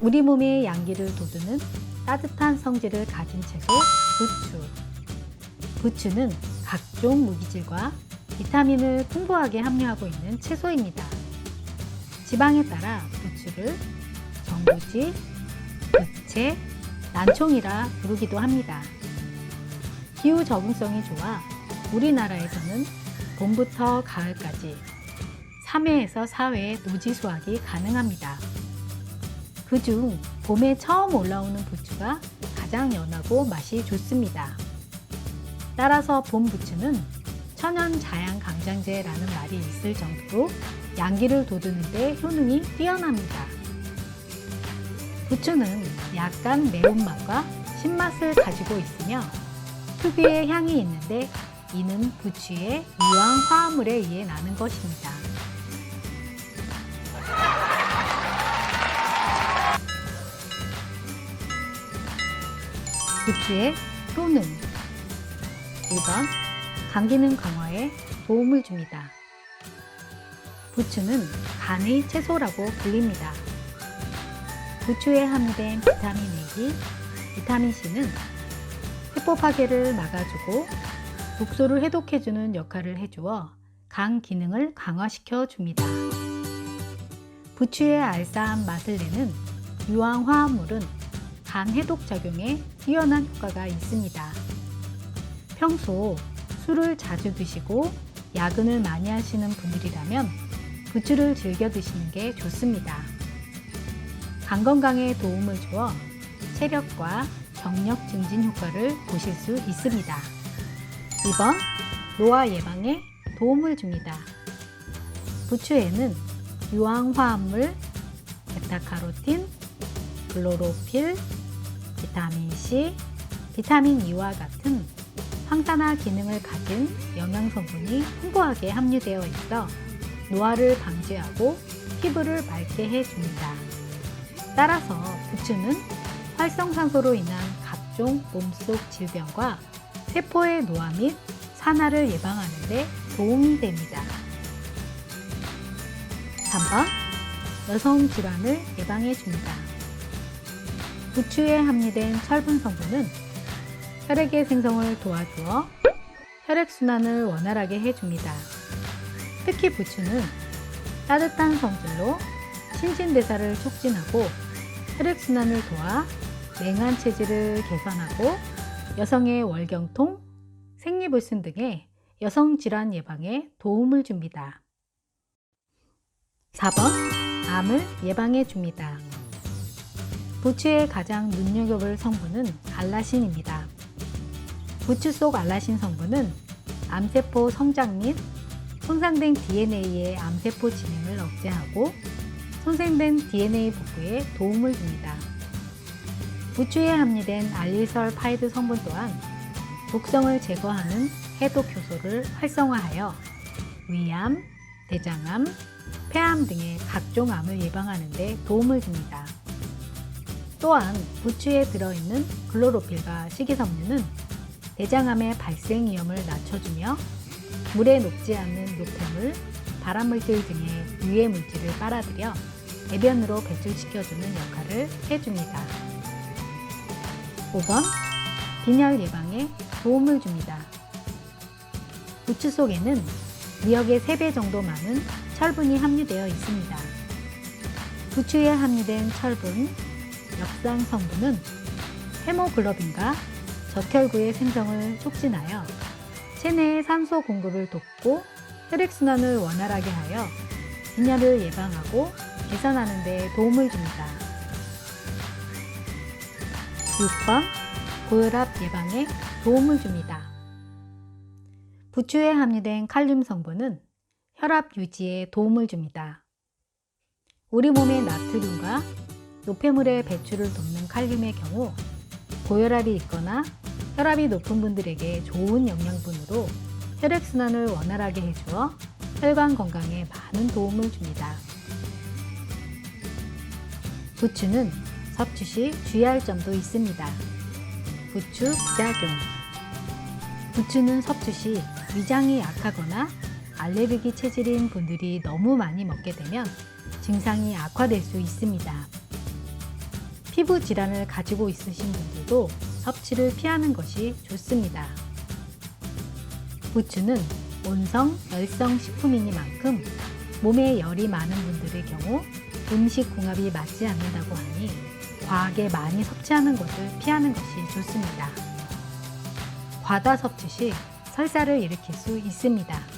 우리 몸의 양기를 돋우는 따뜻한 성질을 가진 채소 부추. 부추는 각종 무기질과 비타민을 풍부하게 함유하고 있는 채소입니다. 지방에 따라 부추를 정부지, 부채, 난총이라 부르기도 합니다. 기후 적응성이 좋아 우리나라에서는 봄부터 가을까지 3회에서 4회 노지 수확이 가능합니다. 그중 봄에 처음 올라오는 부추가 가장 연하고 맛이 좋습니다. 따라서 봄 부추는 천연 자양 강장제라는 말이 있을 정도로 양기를 돋우는데 효능이 뛰어납니다. 부추는 약간 매운맛과 신맛을 가지고 있으며 특유의 향이 있는데 이는 부추의 유황 화합물에 의해 나는 것입니다. 부추의 효능 1번 감기능 강화에 도움을 줍니다. 부추는 간의 채소라고 불립니다. 부추에 함유된 비타민 A, 비타민 C는 세포 파괴를 막아주고 독소를 해독해주는 역할을 해주어 간 기능을 강화시켜 줍니다. 부추의 알싸한 맛을 내는 유황 화합물은 간 해독 작용에 뛰어난 효과가 있습니다. 평소 술을 자주 드시고 야근을 많이 하시는 분들이라면 부추를 즐겨 드시는 게 좋습니다. 간 건강에 도움을 주어 체력과 경력 증진 효과를 보실 수 있습니다. 2번 노화 예방에 도움을 줍니다. 부추에는 유황 화합물, 베타카로틴, 클로로필, 비타민 C, 비타민 E와 같은 항산화 기능을 가진 영양 성분이 풍부하게 함유되어 있어 노화를 방지하고 피부를 맑게 해줍니다. 따라서 부추는 활성산소로 인한 각종 몸속 질병과 세포의 노화 및 산화를 예방하는 데 도움이 됩니다. 3번 여성 질환을 예방해 줍니다. 부추에 함유된 철분 성분은 혈액의 생성을 도와주어 혈액순환을 원활하게 해줍니다. 특히 부추는 따뜻한 성질로 신진대사를 촉진하고 혈액순환을 도와 맹한 체질을 개선하고 여성의 월경통, 생리불순 등의 여성 질환 예방에 도움을 줍니다. 4번 암을 예방해 줍니다. 부추의 가장 눈여겨볼 성분은 알라신입니다. 부추 속 알라신 성분은 암세포 성장 및 손상된 DNA의 암세포 진행을 억제하고 손상된 DNA 복구에 도움을 줍니다. 부추에 함유된 알리설 파이드 성분 또한 독성을 제거하는 해독 효소를 활성화하여 위암, 대장암, 폐암 등의 각종 암을 예방하는 데 도움을 줍니다. 또한 부추에 들어있는 클로로필과 식이섬유는 대장암의 발생 위험을 낮춰주며 물에 녹지 않는 노폐물, 발암물질 등의 유해 물질을 빨아들여 배변으로 배출시켜주는 역할을 해줍니다. 5번 빈혈 예방에 도움을 줍니다. 부추 속에는 미역의 3배 정도 많은 철분이 함유되어 있습니다. 부추에 함유된 철분, 엽산 성분은 헤모글로빈과 적혈구의 생성을 촉진하여 체내의 산소 공급을 돕고 혈액순환을 원활하게 하여 빈혈을 예방하고 개선하는 데 도움을 줍니다. 6번 고혈압 예방에 도움을 줍니다. 부추에 함유된 칼륨 성분은 혈압 유지에 도움을 줍니다. 우리 몸의 나트륨과 노폐물의 배출을 돕는 칼륨의 경우 고혈압이 있거나 혈압이 높은 분들에게 좋은 영양분으로 혈액순환을 원활하게 해주어 혈관 건강에 많은 도움을 줍니다. 부추는 섭취 시 주의할 점도 있습니다. 부추 부작용 부추는 섭취 시 위장이 약하거나 알레르기 체질인 분들이 너무 많이 먹게 되면 증상이 악화될 수 있습니다. 피부 질환을 가지고 있으신 분들도 섭취를 피하는 것이 좋습니다. 부추는 온성, 열성 식품이니만큼 몸에 열이 많은 분들의 경우 음식 궁합이 맞지 않는다고 하니 과하게 많이 섭취하는 것을 피하는 것이 좋습니다. 과다 섭취 시 설사를 일으킬 수 있습니다.